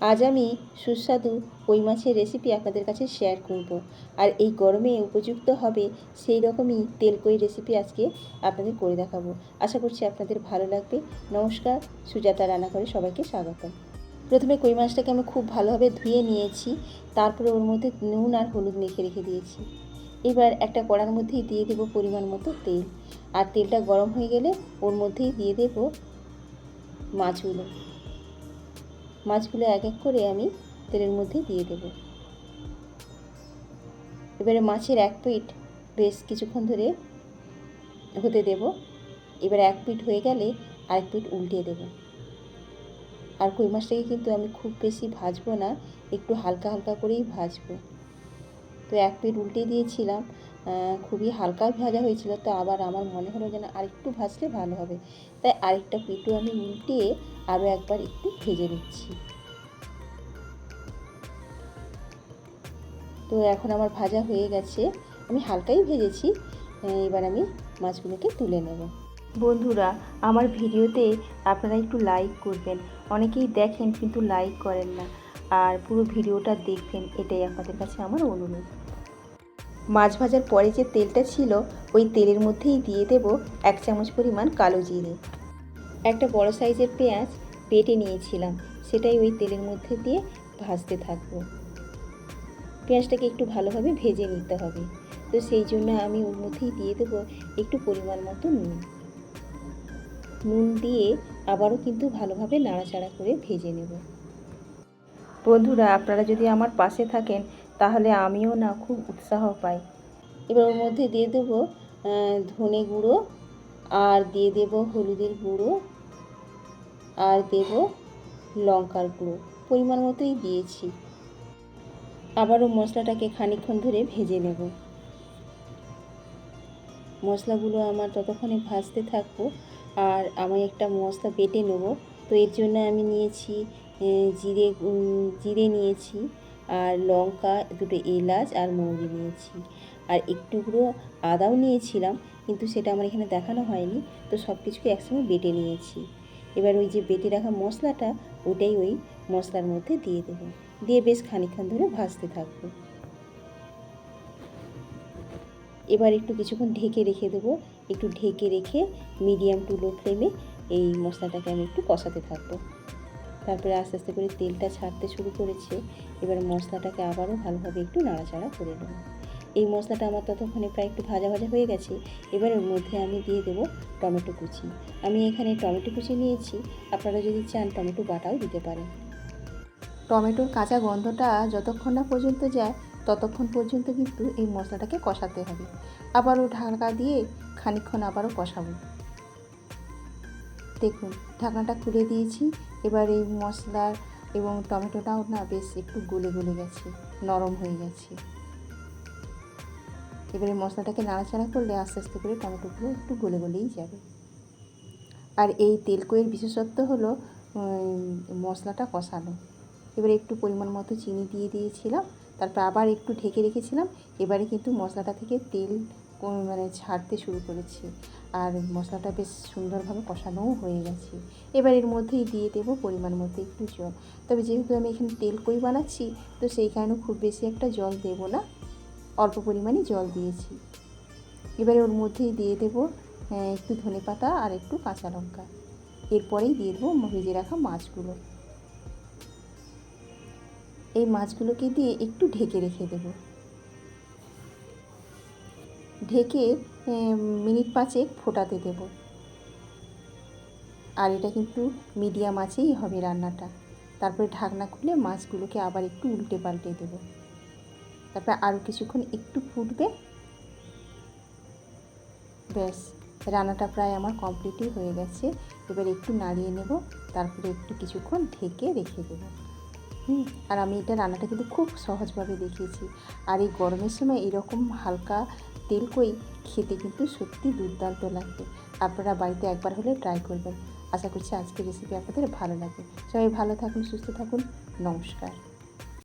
আজ আমি সুস্বাদু কই মাছের রেসিপি আপনাদের কাছে শেয়ার করব। আর এই গরমে উপযুক্ত হবে সেই রকমই তেল কই রেসিপি আজকে আপনাদের করে দেখাবো। আশা করছি আপনাদের ভালো লাগবে। নমস্কার, সুজাতা রান্না করে সবাইকে স্বাগত প্রথমে কই মাছটাকে আমি খুব ভালোভাবে ধুয়ে নিয়েছি, তারপরে ওর মধ্যে নুন আর হলুদ মেখে রেখে দিয়েছি। এবার একটা কড়ার মধ্যেই দিয়ে দেবো পরিমাণ মতো তেল। আর তেলটা গরম হয়ে গেলে ওর মধ্যেই দিয়ে দেবো মাছগুলো। মাছগুলো এক এক করে আমি তেলের মধ্যে দিয়ে দেব। এবারে মাছের এক পিঠ বেশ কিছুক্ষণ ধরে হতে দেব। এবার এক পিঠ হয়ে গেলে আরেক পিঠ উল্টে দেব। আর কই মাছটাকে কিন্তু আমি খুব বেশি ভাজবো না, একটু হালকা হালকা করেই ভাজবো। তো এক পিঠ উল্টে দিয়েছিলাম খুবই হালকা ভাজা হয়েছিল, তো আবার আমার মনে হলো যেন আরেকটু ভাজলে ভালো হবে। তাই আরেকটা পিঠও আমি উল্টিয়ে আরও একবার একটু ভেজে নিচ্ছি। তো এখন আমার ভাজা হয়ে গেছে, আমি হালকাই ভেজেছি এবার আমি মাছগুলোকে তুলে নেব। বন্ধুরা, আমার ভিডিওতে আপনারা একটু লাইক করবেন। অনেকেই দেখেন কিন্তু লাইক করেন না। আর পুরো ভিডিওটা দেখবেন, এটাই আপনাদের কাছে আমার অনুরোধ। মাছ ভাজার পরে যে তেলটা ছিল, ওই তেলের মধ্যেই দিয়ে দেব এক চামচ পরিমাণ কালো জিরে। একটা বড় সাইজের পেঁয়াজ পেটে নিয়েছিলাম, সেটাই ওই তেলের মধ্যে দিয়ে ভাজতে থাকব। পেঁয়াজটাকে একটু ভালোভাবে ভেজে নিতে হবে। তো সেই জন্য আমি ওর মধ্যেই দিয়ে দেবো একটু পরিমাণ মতো নুন। নুন দিয়ে আবারও কিন্তু ভালোভাবে নাড়াচাড়া করে ভেজে নেব। বন্ধুরা, আপনারা যদি আমার পাশে থাকেন তাহলে আমিও না খুব উৎসাহ পাই। এবার ওর মধ্যে দিয়ে দেবো ধনে গুঁড়ো, আর দিয়ে দেব হলুদের গুঁড়ো, আর দেব লঙ্কার গুঁড়ো। পরিমাণ মতোই দিয়েছি। আবারও মশলাটাকে খানিকক্ষণ ধরে ভেজে নেব। মশলাগুলো আমার ততক্ষণে ভাজতে থাকব, আর আমি একটা মশলা বেটে নেব। তো এর জন্য আমি নিয়েছি জিরে জিরে নিয়েছি আর লঙ্কা, দুটো এলাচ আর মৌরি নিয়েছি। আর একটুগুলো আদাও নিয়েছিলাম, কিন্তু সেটা আমার এখানে দেখানো হয়নি। তো সব কিছুকে একসঙ্গে বেটে নিয়েছি। এবার ওই যে বেটে রাখা মশলাটা, ওটাই ওই মশলার মধ্যে দিয়ে দেবো। দিয়ে বেশ খানিকক্ষণ ধরে ভাজতে থাকব। এবার একটু কিছুক্ষণ ঢেকে রেখে দেবো। একটু ঢেকে রেখে মিডিয়াম টু লো ফ্লেমে এই মশলাটাকে আমি একটু কষাতে থাকব। তারপরে আস্তে আস্তে করে তেলটা ছাড়তে শুরু করেছে। এবার মশলাটাকে আবারও ভালোভাবে একটু নাড়াচাড়া করে নেব। এই মশলাটা আমার ততক্ষণে প্রায় একটু ভাজা ভাজা হয়ে গেছে। এবার ওর মধ্যে আমি দিয়ে দেবো টমেটো কুচি। আমি এখানে টমেটো কুচি নিয়েছি। আপনারা যদি চান টমেটো বাটাও দিতে পারেন। টমেটোর কাঁচা গন্ধটা যতক্ষণ না পর্যন্ত যায়, ততক্ষণ পর্যন্ত কিন্তু এই মশলাটাকে কষাতে হবে। আবারও ঢাকা দিয়ে খানিকক্ষণ আবারও কষাবো। দেখুন, ঢাকনাটা খুলে দিয়েছি। এবার এই মশলার এবং টমেটোটাও না বেশ একটু গলে গলে গেছে, নরম হয়ে গেছে। এবারে মশলাটাকে নাড়াচাড়া করলে আস্তে আস্তে করে টমেটোগুলো একটু গলে গলেই যাবে। আর এই তেলকইয়ের বিশেষত্ব হলো মশলাটা কষানো। এবারে একটু পরিমাণ মতো চিনি দিয়ে দিয়েছিলাম, তারপর আবার একটু ঢেকে রেখেছিলাম। এবারে কিন্তু মশলাটা থেকে তেল মানে ছাড়তে শুরু করেছি। আর মশলাটা বেশ সুন্দরভাবে কষানোও হয়ে গেছে। এবার এর মধ্যেই দিয়ে দেবো পরিমাণ মতো একটু জল। তবে যেহেতু আমি এখানে তেল কই বানাচ্ছি, তো সেই কারণে খুব বেশি একটা জল দেবো না। অল্প পরিমাণে জল দিয়েছি। এবারে ওর মধ্যেই দিয়ে দেবো একটু ধনে পাতা আর একটু কাঁচা লঙ্কা। এরপরেই দিয়ে দেবো ভেজে রাখা মাছগুলো। এই মাছগুলোকে দিয়ে একটু ঢেকে রেখে দেব। ঢেকে মিনিট পাঁচেক ফোটাতে দেব। আর এটা কিন্তু মিডিয়াম আঁচেই হবে রান্নাটা। তারপরে ঢাকনা খুলে মাছগুলোকে আবার একটু উল্টে পাল্টে দেব। তারপরে আরও কিছুক্ষণ একটু ফুটবে। ব্যাস, রান্নাটা প্রায় আমার কমপ্লিটই হয়ে গেছে। এবার একটু নাড়িয়ে নেব, তারপরে একটু কিছুক্ষণ ঢেকে রেখে দেবো। হুম, আর আমি এটা রান্নাটা কিন্তু খুব সহজভাবে দেখিয়েছি। আর এই গরমের সময় এরকম হালকা তেল কই? খেতে কিন্তু সত্যি দুর্দান্ত লাগবে। আপনারা বাড়িতে একবার হলে ট্রাই করবেন। আশা করছি আজকের রেসিপি আপনাদের ভালো লাগবে। সবাই ভালো থাকুন, সুস্থ থাকুন। নমস্কার।